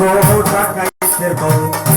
লাখো টাকা বলে।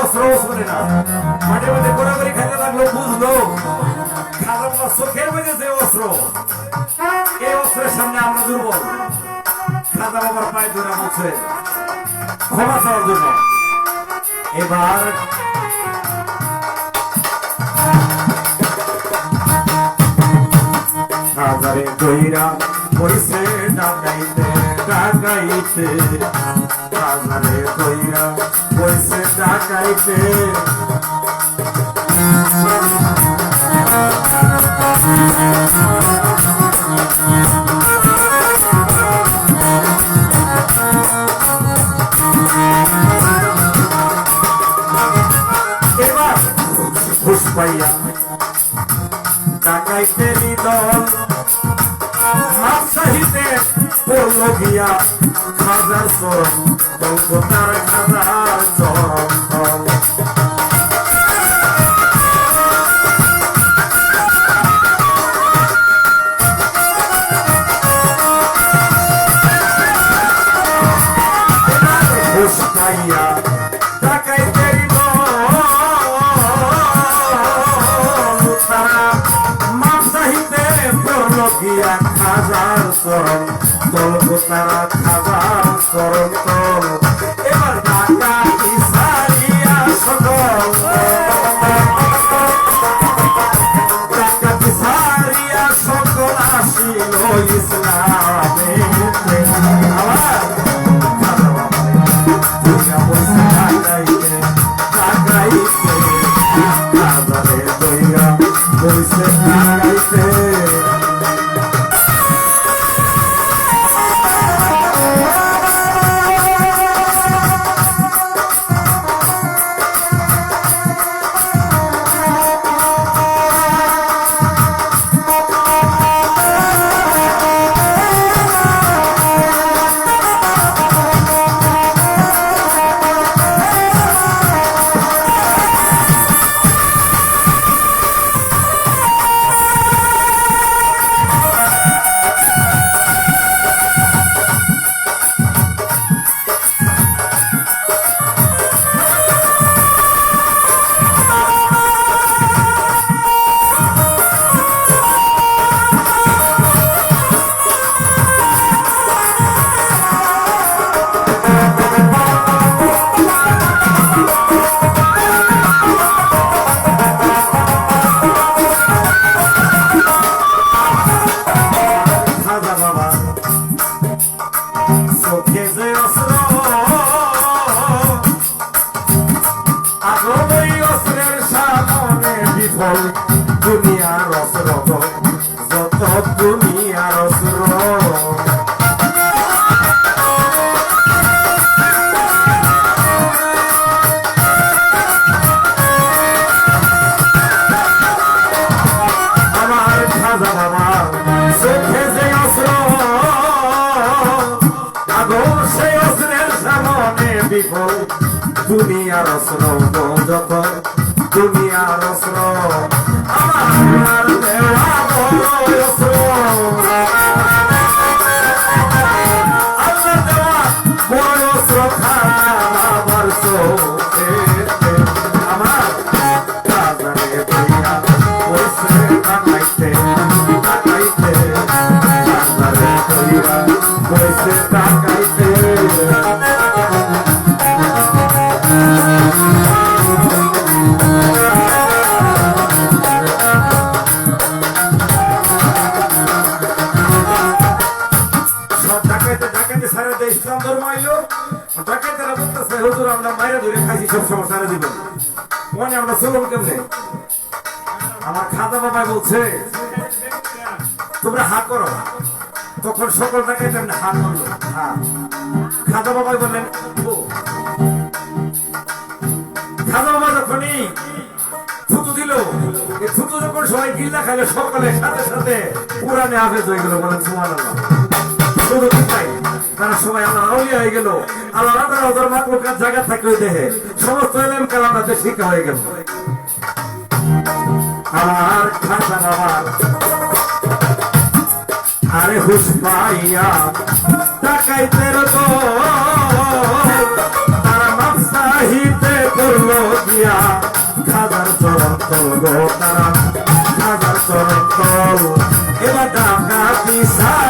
অস্ত্রস করে না। মাঠে মাঠে গোড়াগড়ি খেতে লাগল, বুঝলো? খারাপ অস্ত্র খেয়ে বেজেছে অস্ত্র, এই অস্ত্রের সামনে আমরা দুর্বল। খাজা বাবার পায়ে ধরে বলছে ক্ষমা চাওয়ার জন্য। এবার খাজারে দইরা পয়সে ডাকাইতে ডাকাইতে খাজারে দইরা গাইতে পাইয়া ডাকাইতে নিদল মাছ চাহিতে পড়ল খাজার চল কলকাতার খাজার চল বিফল দুনিয়ার অস্ত্র যত আর অস্ত্র। আমার দেওয়া বড় কেমনে আমার খাদা বাবা বলছে, তোমরা হা করো। তখন সকল ডাকাইতে এমনি হা করল হ্যাঁ খাদা বললেন, ও। খাদা বাবা যখনই থুতু দিল, এই থুতু যখন সবাই গিল্লা খাইলো, সকালে সাথে সাথে পুরানে আবেদ হয়ে গেল বলেন তাই। তারা সবাই আল্লাহ আউলিয়া হয়ে গেল। আল্লাহ তারা ওদের মাকলুকার জায়গা থাকলে ওই দেহে সমস্ত এলেম কালাম তাদের শিক্ষা হয়ে গেল। আমার খাজা বাবার। আরে হুস পাইয়া টাকাইতে তো তারা মাপসাহিতে করল গিয়া। খাজার চরণ তল তারা। খাজার চরণ তল। এবার ডাকাতি সারিয়া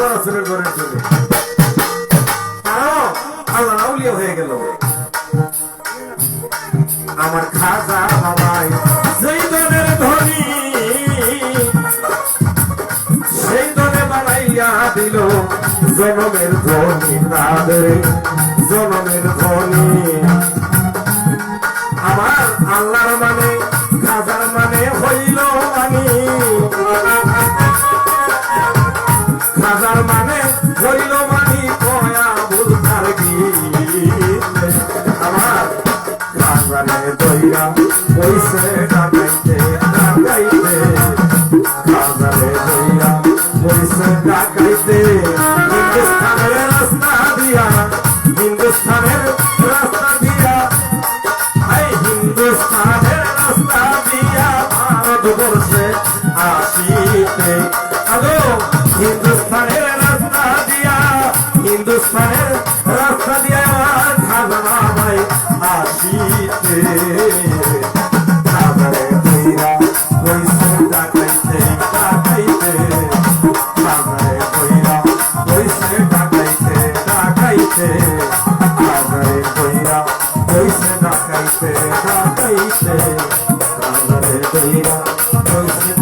বানাই দিল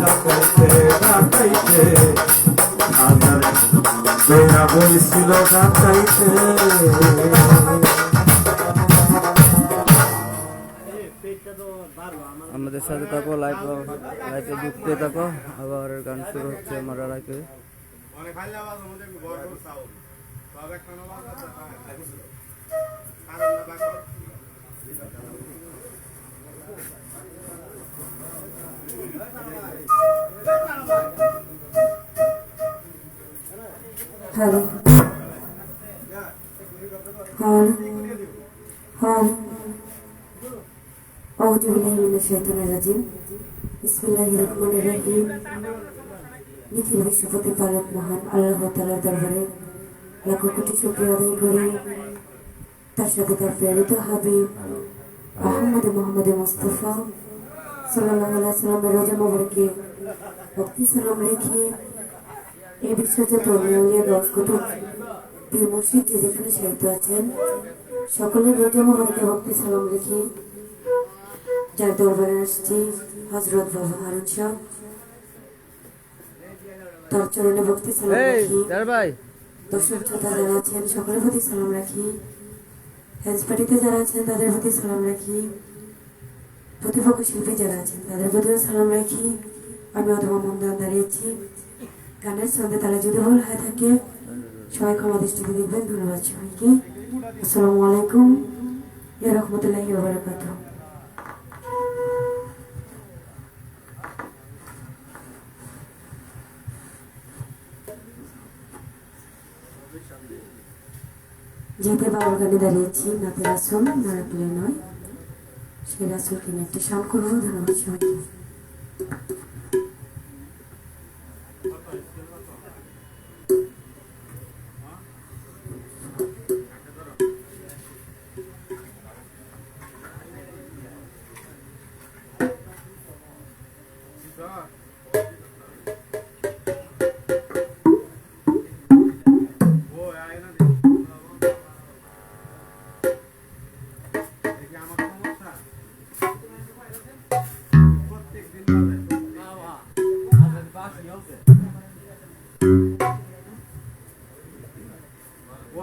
ডাকাইতে ডাকাইতে আমাদের সাথে থাকো লাইভ লাইভে যুক্ত থাকো। আবার গান শুরু হচ্ছে আমার অনেক খালি আওয়াজ আমাদের একটু বড় বড় সাউন্ড সব একটা আওয়াজ আছে কারণ না বাকো হ্যালো হ্যালো হ্যালো أعوذ بالله من الشيطان الرجيم بسم الله الرحمن الرحيم নিখিল বিশ্বপতি পালক মহান আল্লাহ তালার দরবারে লাখ কোটি শুক্রিয়া আদায় করে তার সাথে তার প্রেরিত হাবিব আহমদ মোহাম্মদ মুস্তফা সাল্লাহ সাল্লামের রোজা মোবারকে ভক্তি সালাম রেখে এই বিশ্বজাত নেউলিয়া দশ কুটুম পীর মুর্শিদ যে যেখানে সাহিত্য আছেন সকলের রোজা মোবারকে ভক্তি সালাম রেখে যার দরবারে আসছি হজরত বাবা হারুন শাহ। তার চরণে ভক্তি সালাম রাখি দর্শক শ্রোতা যারা আছেন সকলের প্রতি সালাম রাখি। হ্যান্স পার্টিতে যারা আছেন তাদের প্রতি সালাম রাখি। প্রতিপক্ষ শিল্পী যারা আছেন, তাদের প্রতিও সালাম রাখি। আমি অথবা মন্দান দাঁড়িয়েছি গানের সঙ্গে তারা যদি ভুল হয়ে থাকে, সবাই ক্ষমা দৃষ্টিতে দেখবেন। ধন্যবাদ সবাইকে। আসসালামু আলাইকুম। রহমতুল্লাহি ওয়া বারাকাতুহু। যেতে বাবার গানে দাঁড়িয়েছি নাতে রাসুল না নয়। সেই রাসুলকে নিয়ে একটা শান করব ধন্যবাদ সবাইকে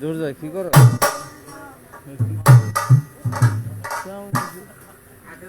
জোর যায় কি করো আটে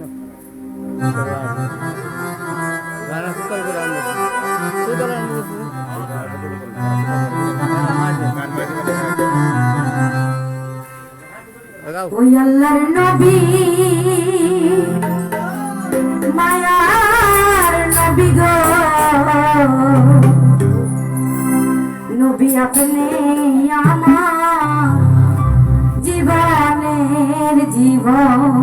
নবী আপনি আমার জীবনের জীবন।